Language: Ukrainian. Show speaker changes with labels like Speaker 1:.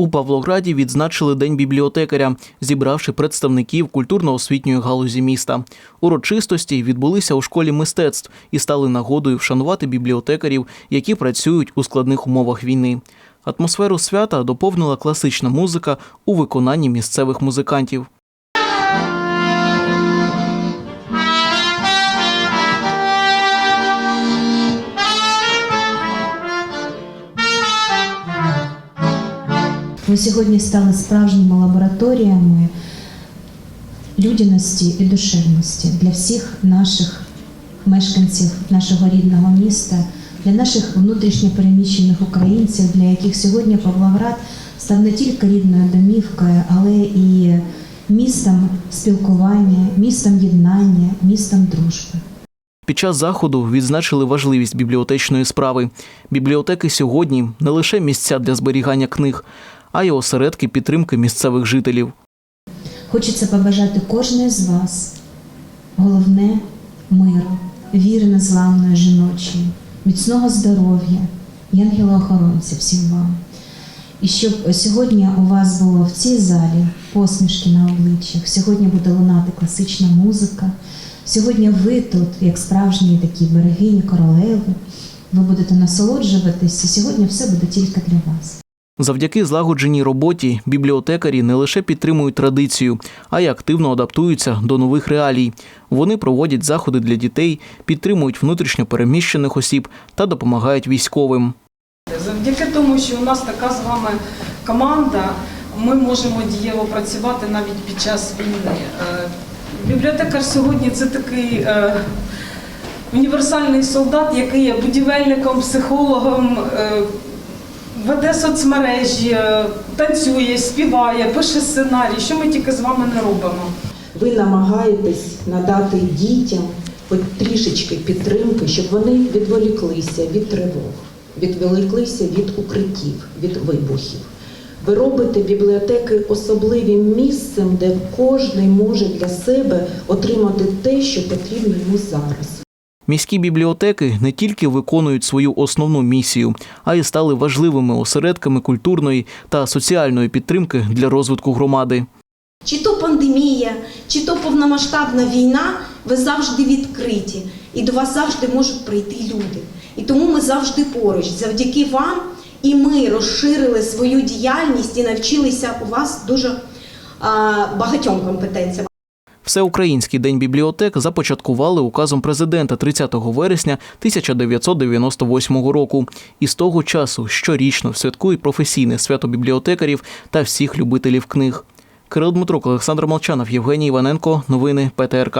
Speaker 1: У Павлограді відзначили День бібліотекаря, зібравши представників культурно-освітньої галузі міста. Урочистості відбулися у школі мистецтв і стали нагодою вшанувати бібліотекарів, які працюють у складних умовах війни. Атмосферу свята доповнила класична музика у виконанні місцевих музикантів.
Speaker 2: Ми сьогодні стали справжніми лабораторіями людяності і душевності для всіх наших мешканців нашого рідного міста, для наших внутрішньопереміщених українців, для яких сьогодні Павлоград став не тільки рідною домівкою, але і містом спілкування, містом єднання, містом дружби.
Speaker 1: Під час заходу відзначили важливість бібліотечної справи. Бібліотеки сьогодні не лише місця для зберігання книг, а й осередки підтримки місцевих жителів.
Speaker 2: Хочеться побажати кожної з вас головне миру, віри незламної жіночої, міцного здоров'я, янгола-охоронця всім вам. І щоб сьогодні у вас було в цій залі посмішки на обличчях, сьогодні буде лунати класична музика. Сьогодні ви тут, як справжні такі берегині, королеви, ви будете насолоджуватися. Сьогодні все буде тільки для вас.
Speaker 1: Завдяки злагодженій роботі бібліотекарі не лише підтримують традицію, а й активно адаптуються до нових реалій. Вони проводять заходи для дітей, підтримують внутрішньо переміщених осіб та допомагають військовим.
Speaker 3: Завдяки тому, що у нас така з вами команда, ми можемо дієво працювати навіть під час війни. Е, Бібліотекар сьогодні це такий е, універсальний солдат, який є будівельником, психологом, е, веде соцмережі, е, танцює, співає, пише сценарій. Що ми тільки з вами не робимо.
Speaker 4: Ви намагаєтесь надати дітям трішечки підтримки, щоб вони відволіклися від тривог, відволіклися від укриттів, від вибухів. Ви робите бібліотеки особливим місцем, де кожен може для себе отримати те, що потрібно йому зараз.
Speaker 1: Міські бібліотеки не тільки виконують свою основну місію, а й стали важливими осередками культурної та соціальної підтримки для розвитку громади.
Speaker 5: Чи то пандемія, чи то повномасштабна війна, ви завжди відкриті, і до вас завжди можуть прийти люди. І тому ми завжди поруч. Завдяки вам і ми розширили свою діяльність і навчилися у вас дуже багатьом компетенціям.
Speaker 1: Всеукраїнський день бібліотек започаткували указом президента 30 вересня 1998 року. І з того часу щорічно святкують професійне свято бібліотекарів та всіх любителів книг. Кирил Дмитрук, Олександр Молчанов, Євгеній Іваненко. Новини ПТРК.